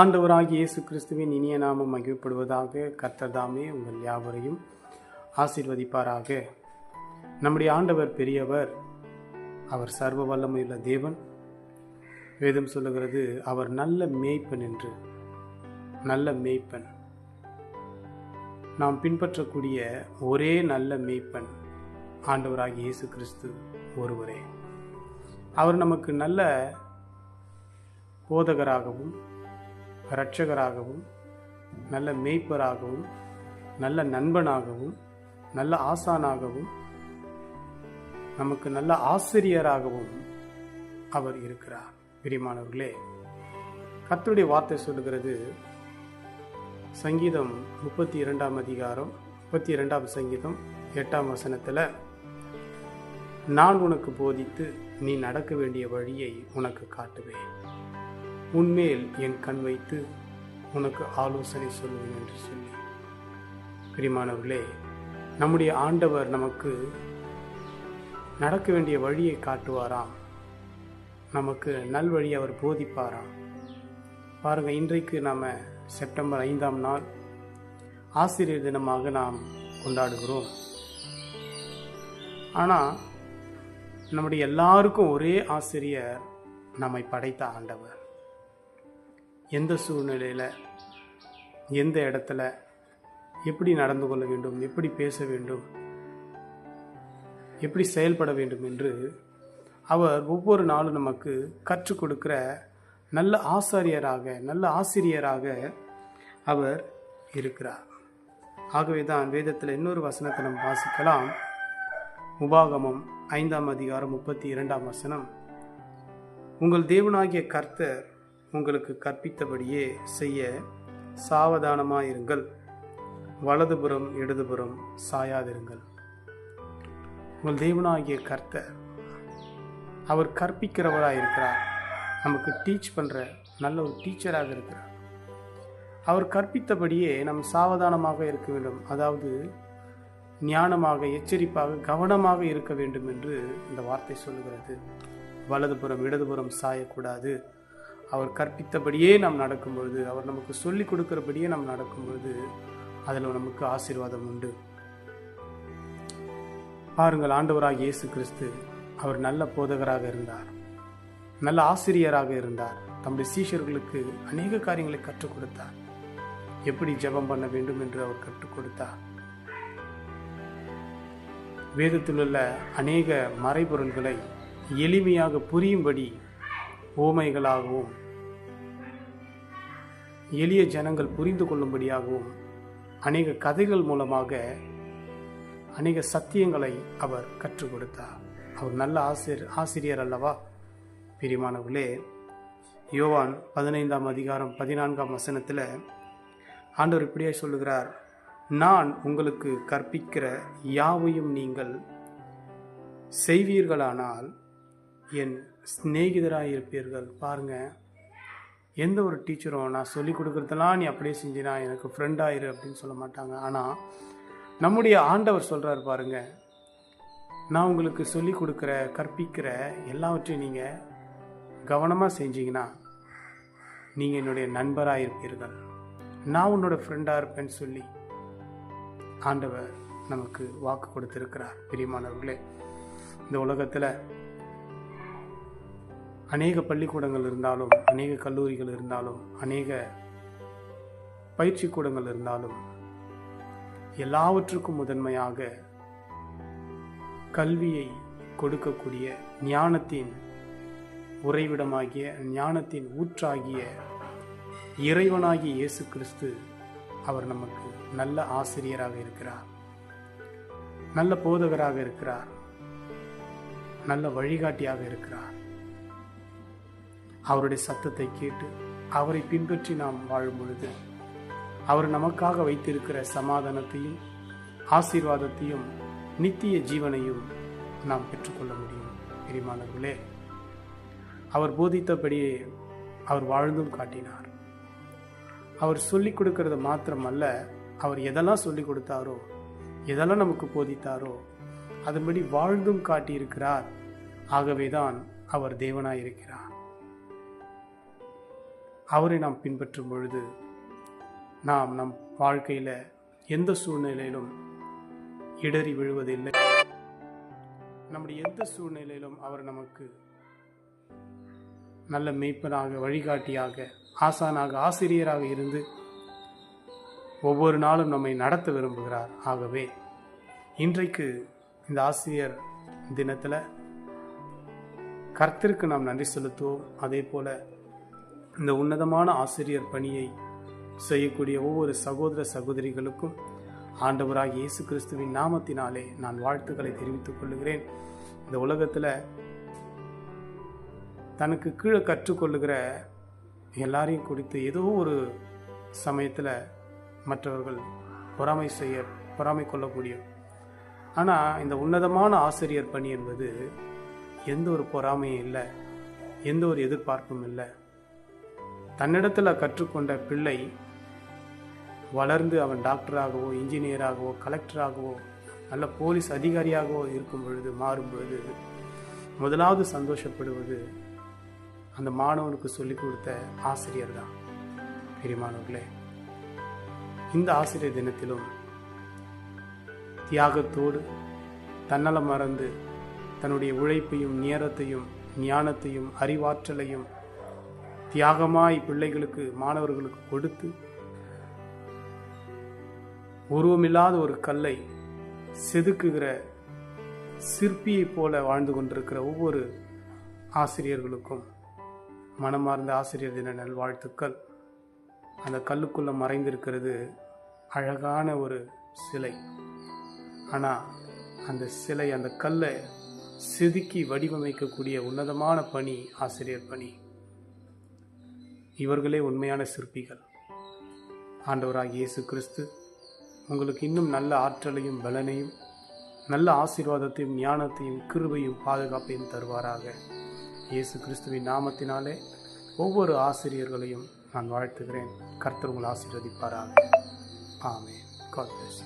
ஆண்டவராகிய இயேசு கிறிஸ்துவின் இனிய நாமம் மகிழ்ப்படுவதாக கர்த்தர்தாமே உங்கள் யாவரையும் ஆசீர்வதிப்பாராக. நம்முடைய ஆண்டவர் பெரியவர் அவர் சர்வ வல்லமையுள்ள தேவன். வேதம் சொல்லுகிறது அவர் நல்ல மேய்ப்பன் என்று. நல்ல மேய்ப்பன். நாம் பின்பற்றக்கூடிய ஒரே நல்ல மேய்ப்பன் ஆண்டவராகிய இயேசு கிறிஸ்து ஒருவரே. அவர் நமக்கு நல்ல போதகராகவும் இரட்சகராகவும் நல்ல மேய்ப்பராகவும் நல்ல நண்பனாகவும் நல்ல ஆசானாகவும் நமக்கு நல்ல ஆசிரியராகவும் அவர் இருக்கிறார். பிரிமானவர்களே கத்தருடைய வார்த்தை சொல்லுகிறது சங்கீதம் முப்பத்தி இரண்டாம் அதிகாரம் முப்பத்தி இரண்டாம் சங்கீதம் எட்டாம் வசனத்தில் நான் உனக்கு போதித்து நீ நடக்க வேண்டிய வழியை உனக்கு காட்டுவேன். உன்மேல் என் கண் வைத்து உனக்கு ஆலோசனை சொல்வேன் என்று சொல்லி. பிரிமானவர்களே நம்முடைய ஆண்டவர் நமக்கு நடக்க வேண்டிய வழியை காட்டுவாராம். நமக்கு நல்வழி அவர் போதிப்பாராம். பாருங்கள் இன்றைக்கு நாம் செப்டம்பர் ஐந்தாம் நாள் ஆசிரியர் தினமாக நாம் கொண்டாடுகிறோம். ஆனால் நம்முடைய எல்லாருக்கும் ஒரே ஆசிரியர் நம்மை படைத்த ஆண்டவர். எந்த சூழ்நிலையில் எந்த இடத்துல எப்படி நடந்து கொள்ள வேண்டும் எப்படி பேச வேண்டும் எப்படி செயல்பட வேண்டும் என்று அவர் ஒவ்வொரு நாளும் நமக்கு கற்றுக் கொடுக்கிற நல்ல ஆசாரியராக நல்ல ஆசிரியராக அவர் இருக்கிறார். ஆகவே தான் வேதத்தில் இன்னொரு வசனத்தை நம்ம வாசிக்கலாம். உபாகமம் ஐந்தாம் அதிகாரம் முப்பத்தி இரண்டாம் வசனம். உங்கள் தேவனாகிய கர்த்தர் உங்களுக்கு கற்பித்தபடியே செய்ய சாவதானமாயிருங்கள். வலதுபுறம் இடதுபுறம் சாயாதிருங்கள். உங்கள் தேவனாகிய கர்த்தர் அவர் கற்பிக்கிறவராக இருக்கிறார் நமக்கு டீச் பண்ணுற நல்ல ஒரு டீச்சராக இருக்கிறார். அவர் கற்பித்தபடியே நம் சாவதானமாக இருக்க வேண்டும். அதாவது ஞானமாக எச்சரிப்பாக கவனமாக இருக்க வேண்டும் என்று இந்த வார்த்தை சொல்லுகிறது. வலதுபுறம் இடதுபுறம் சாயக்கூடாது. அவர் கற்பித்தபடியே நாம் நடக்கும்பொழுது அவர் நமக்கு சொல்லிக் கொடுக்கிறபடியே நாம் நடக்கும்பொழுது அதில் நமக்கு ஆசீர்வாதம் உண்டு. பாருங்கள் ஆண்டவராக இயேசு கிறிஸ்து அவர் நல்ல போதகராக இருந்தார். நல்ல ஆசிரியராக இருந்தார். தம்முடைய சீஷர்களுக்கு அநேக காரியங்களை கற்றுக் கொடுத்தார். எப்படி ஜெபம் பண்ண வேண்டும் என்று அவர் கற்றுக் கொடுத்தார். வேதத்தில் உள்ள அநேக மறைபொருள்களை எளிமையாக புரியும்படி ஓமைகளாகவும் எளிய ஜனங்கள் புரிந்து கொள்ளும்படியாகவும் அநேக கதைகள் மூலமாக அநேக சத்தியங்களை அவர் கற்றுக் கொடுத்தார் அவர் நல்ல ஆசிரியர் ஆசிரியர் அல்லவா? பிரிமானவர்களே யோவான் பதினைந்தாம் அதிகாரம் பதினான்காம் வசனத்தில் ஆண்டவர் இப்படியே சொல்லுகிறார் நான் உங்களுக்கு கற்பிக்கிற யாவையும் நீங்கள் செய்வீர்களானால் என் சிநேகிதராக இருப்பீர்கள் பாருங்கள் எந்த ஒரு டீச்சரும் நான் சொல்லி கொடுக்குறதெல்லாம் நீ அப்படியே செஞ்சினா எனக்கு ஃப்ரெண்டாயிரு அப்படின்னு சொல்ல மாட்டாங்க. ஆனால் நம்முடைய ஆண்டவர் சொல்கிறார் பாருங்க நான் உங்களுக்கு சொல்லி கொடுக்குற கற்பிக்கிற எல்லாவற்றையும் நீங்கள் கவனமாக செஞ்சீங்கன்னா நீங்கள் என்னுடைய நண்பராக இருப்பீர்கள். நான் உன்னோட ஃப்ரெண்டாக இருப்பேன்னு சொல்லி ஆண்டவர் நமக்கு வாக்கு கொடுத்துருக்கிறார். பிரியமானவர்களே இந்த உலகத்தில் அநேக பள்ளிக்கூடங்கள் இருந்தாலும் அநேக கல்லூரிகள் இருந்தாலும் அநேக பயிற்சி கூடங்கள் இருந்தாலும் எல்லாவற்றுக்கும் முதன்மையாக கல்வியை கொடுக்கக்கூடிய ஞானத்தின் உறைவிடமாகிய ஞானத்தின் ஊற்றாகிய இறைவனாகிய இயேசு கிறிஸ்து அவர் நமக்கு நல்ல ஆசிரியராக இருக்கிறார். நல்ல போதகராக இருக்கிறார். நல்ல வழிகாட்டியாக இருக்கிறார். அவருடைய சத்தத்தை கேட்டு அவரை பின்பற்றி நாம் வாழும் பொழுது அவர் நமக்காக வைத்திருக்கிற சமாதானத்தையும் ஆசீர்வாதத்தையும் நித்திய ஜீவனையும் நாம் பெற்றுக்கொள்ள முடியும். பிரிமானவர்களே அவர் போதித்தபடியே அவர் வாழ்ந்தும் காட்டினார். அவர் சொல்லிக் கொடுக்கறது மாத்திரமல்ல அவர் எதெல்லாம் சொல்லிக் கொடுத்தாரோ எதெல்லாம் நமக்கு போதித்தாரோ அதன்படி வாழ்ந்தும் காட்டியிருக்கிறார். ஆகவேதான் அவர் தேவனாயிருக்கிறார். அவரை நாம் பின்பற்றும் பொழுது நாம் நம் வாழ்க்கையில் எந்த சூழ்நிலையிலும் இடறி விழுவதில்லை. நம்முடைய எந்த சூழ்நிலையிலும் அவர் நமக்கு நல்ல மெய்ப்பனாக வழிகாட்டியாக ஆசானாக ஆசிரியராக இருந்து ஒவ்வொரு நாளும் நம்மை நடத்த விரும்புகிறார். ஆகவே இன்றைக்கு இந்த ஆசிரியர் தினத்தில் கர்த்தருக்கு நாம் நன்றி செலுத்துவோம். அதே போல் இந்த உன்னதமான ஆசிரியர் பணியை செய்யக்கூடிய ஒவ்வொரு சகோதர சகோதரிகளுக்கும் ஆண்டவராக இயேசு கிறிஸ்துவின் நாமத்தினாலே நான் வாழ்த்துக்களை தெரிவித்துக் கொள்கிறேன் இந்த உலகத்தில் தனக்கு கீழே கற்றுக்கொள்ளுகிற எல்லாரையும் குறித்து ஏதோ ஒரு சமயத்தில் மற்றவர்கள் பொறாமை செய்ய பொறாமை கொள்ளக்கூடிய. ஆனால் இந்த உன்னதமான ஆசிரியர் பணி என்பது எந்த ஒரு பொறாமையும் இல்லை எந்த ஒரு எதிர்பார்ப்பும் இல்லை. தன்னிடத்தில் கற்றுக்கொண்ட பிள்ளை வளர்ந்து அவன் டாக்டராகவோ இன்ஜினியராகவோ கலெக்டராகவோ நல்ல போலீஸ் அதிகாரியாகவோ இருக்கும் பொழுது மாறும் பொழுது முதலாவது சந்தோஷப்படுவது அந்த மாணவனுக்கு சொல்லிக் கொடுத்த ஆசிரியர் தான். பெரியமானவர்களே இந்த ஆசிரியர் தினத்திலும் தியாகத்தோடு தன்னலம் மறந்து தன்னுடைய உழைப்பையும் நேரத்தையும் ஞானத்தையும் அறிவாற்றலையும் தியாகமாய் பிள்ளைகளுக்கு மாணவர்களுக்கு கொடுத்து உருவமில்லாத ஒரு கல்லை செதுக்குகிற சிற்பியைப் போல வாழ்ந்து கொண்டிருக்கிற ஒவ்வொரு ஆசிரியர்களுக்கும் மனமார்ந்த ஆசிரியர் தின நல்வாழ்த்துக்கள். அந்த கல்லுக்குள்ளே மறைந்திருக்கிறது அழகான ஒரு சிலை. ஆனால் அந்த சிலை அந்த கல்லை செதுக்கி வடிவமைக்கக்கூடிய உன்னதமான பணி ஆசிரியர் பணி. இவர்களே உண்மையான சிற்பிகள். ஆண்டவராக இயேசு கிறிஸ்து உங்களுக்கு இன்னும் நல்ல ஆற்றலையும் பலனையும் நல்ல ஆசீர்வாதத்தையும் ஞானத்தையும் கிருபையும் பாதுகாப்பையும் தருவாராக. இயேசு கிறிஸ்துவின் நாமத்தினாலே ஒவ்வொரு ஆசிரியர்களையும் நான் வாழ்த்துகிறேன். கர்த்தர் உங்கள் ஆசீர்வதிப்பாராக. ஆமே காட் பிளஸ்